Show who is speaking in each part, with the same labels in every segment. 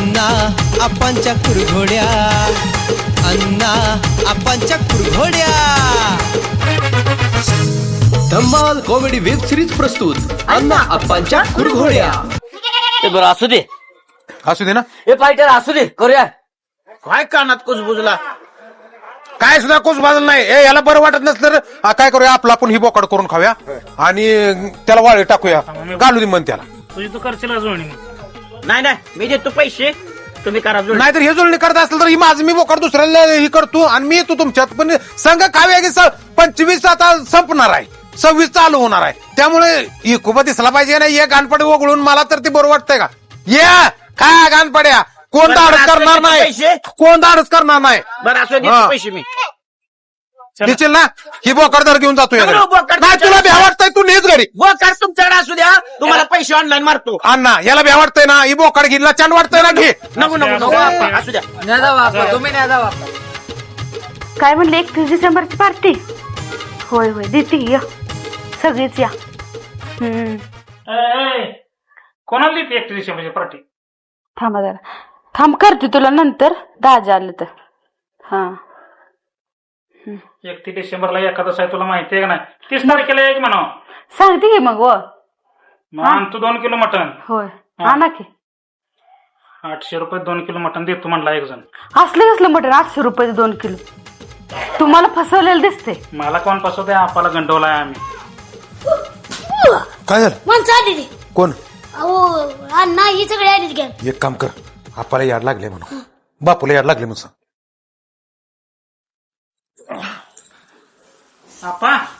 Speaker 1: अण्णा आपांच्या कुरघोड्या. अण्णा आपांच्या कुरघोड्या.
Speaker 2: धम्माल कॉमेडी वेब सिरीज प्रस्तुत. अण्णा अप्पांच्या कुरघोड्या.
Speaker 3: ते बरं असू दे.
Speaker 4: असू दे ना.
Speaker 3: हे फायटर असू दे. करूया
Speaker 4: काय कानात कुसबुजला काय सुद्धा कुसबाजल नाही. ए याला बरं वाटत नसलं तर आ, काय करूया? आपला आपण ही बोकाड करून खाऊया. आणि त्याला वाळे टाकूया. घालू दे मन त्याला.
Speaker 5: तुझी तू करशील जुळणी
Speaker 6: नाही नाही मी देतो पैसे. तुम्ही करा जुळणी.
Speaker 4: नाहीतर हे जुळणी करत असेल तर ही माझं मी बोकाड दुसऱ्याला ही करतो आणि मी येतो तुमच्यात. पण संघ खाव्या की स- पंचवीस आता संपणार आहे. सव्वीस चालू होणार आहे. त्यामुळे इकोबा दिसला पाहिजे ना ये गानपडे वगळून मला तर ते बरं वाटतंय का? ये काय गानपड्या कोण धाडस करणार नाही. कोण धाडस करणार नाही?
Speaker 6: बरं असं देतो. पैसे मी.
Speaker 4: देशील ना? ही बोकड दर घेऊन जातो
Speaker 6: बोकड
Speaker 4: नाही तुला भ्या वाटतंय तू नेच घरी.
Speaker 6: व कर तुमच्याकडे असू द्या. तुम्हाला पैसे ऑनलाईन मारतो.
Speaker 4: अण्णा याला भ्या वाटतंय ना? ही बोकड घेतला छान वाटतंय ना? घे.
Speaker 6: नको नको असू द्या.
Speaker 7: काय म्हणले? एकतीस डिसेंबरची पार्टी? होय होय देते की, या. सगळीच या. हम्म.
Speaker 5: कोणाला देते एकटी डिसेंबरची पार्टी?
Speaker 7: थांबा जरा. थांब करते तुला नंतर. दाजा आलं तर. हा.
Speaker 5: एकटी डिसेंबरला एखादं आहे तुला माहिती आहे का नाही? तीस तारखेला एक म्हणा
Speaker 7: सांगते की मग व.
Speaker 5: मग आणतो दोन किलो मटण.
Speaker 7: होय. आणा की.
Speaker 5: आठशे रुपये दोन किलो मटण देतो म्हणला एक जण.
Speaker 7: असलं कसलं मटण? आठशे रुपये दोन किलो. तुम्हाला फसवलेलं दिसते
Speaker 5: मला कोण फसवतंय आपाला गंडवलाय आम्ही.
Speaker 4: काय झालं?
Speaker 8: माणसं आली रे.
Speaker 4: कोण?
Speaker 8: अहो अण्णा ही सगळे घ्या.
Speaker 4: एक काम कर आपल्याला याड लागले म्हणून. बापूला याड लागले म्हणून सांग.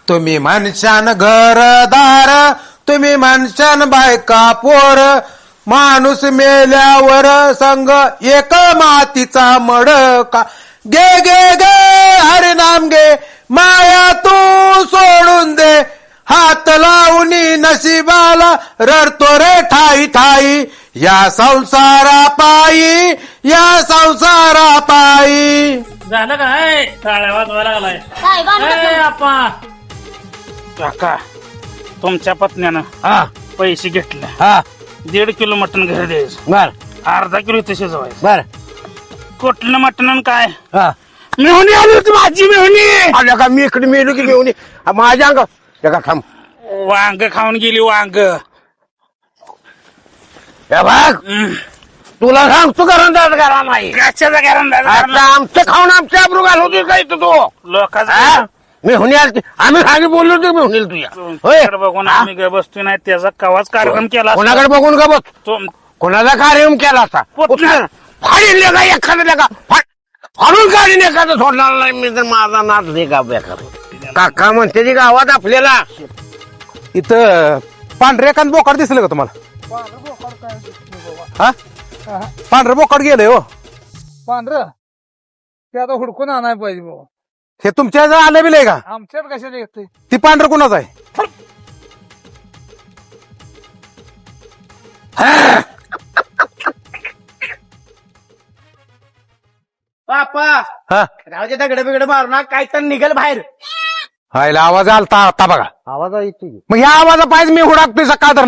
Speaker 4: तुम्ही माणसान घरदार तुम्ही माणसान बायका पोर. माणूस मेल्यावर संग एक मातीचा मडका. गे गे गे हरे नाम गे माया तू सोडून दे. हात लावून नशिबाला रडतो रे ठाई ठाई. या संसारा पायी या संसारा पायी
Speaker 5: झालं काय? टाळ्या वाजवायला लागलाय.
Speaker 8: काय गाणं
Speaker 5: ए,
Speaker 8: कसलं?
Speaker 5: आपा काका तुमच्या पत्न्यानं
Speaker 6: हा.
Speaker 5: पैसे घेतले.
Speaker 6: हा.
Speaker 5: दीड किलो मटण घरी द्यायचं.
Speaker 6: बर.
Speaker 5: अर्धा किलो इथे शिजवायचं.
Speaker 6: बर.
Speaker 5: कुठलं मटण आणि काय?
Speaker 6: हा.
Speaker 5: मेहुणी आली होती माझी मेहुणी.
Speaker 6: आल्या का मी इकडे मेलो की घेऊन ये. माझ्या अंग का थांब.
Speaker 5: वांग खाऊन गेली वांग.
Speaker 6: हे बघ तुला सांगतो घरंदाज करा नाही
Speaker 5: कशाचा
Speaker 6: आता आमचं खाऊन आमच्या अब्रू घाल होती काय तू तो?
Speaker 5: लोकांचा
Speaker 6: मी होणी आलती. आम्ही सांगे बोललो होतो मी होणील तुझ्या होय?
Speaker 5: बघून आम्ही ग बसतो नाही त्याचा कवाच कार्यक्रम केला.
Speaker 6: कोणाकडे बघून का बस?
Speaker 5: तो-
Speaker 6: कोणाचा कार्यक्रम केला असा
Speaker 5: पुतण्या.
Speaker 6: फाडील का एखाद्या का फाडून काढीन एखादं सोडणार नाही मी तर माझा नाच दे का बेकार काका म्हणते ती गावात आपल्याला.
Speaker 4: इथं पांढरे एखाद बोकाड दिसलं का तुम्हाला. हा? पांढरं बोकाड गेलंय हो.
Speaker 9: पांढरं? ते आता हुडकून आणाय पाहिजे बाबा.
Speaker 4: हे तुमच्या इथं आलं बिलंय का?
Speaker 9: आमच्यात कशाला येते
Speaker 4: ती पांढरं कुणाचं आहे?
Speaker 6: पापा
Speaker 4: हा?
Speaker 6: राहू दगड बिगड मारू ना काय तर निघल बाहेर.
Speaker 4: हायला आवाज आलता आता बघा.
Speaker 6: आवाज
Speaker 4: मग ह्या आवाजा पाहिजे मी हुडाकतोय सकाळ तर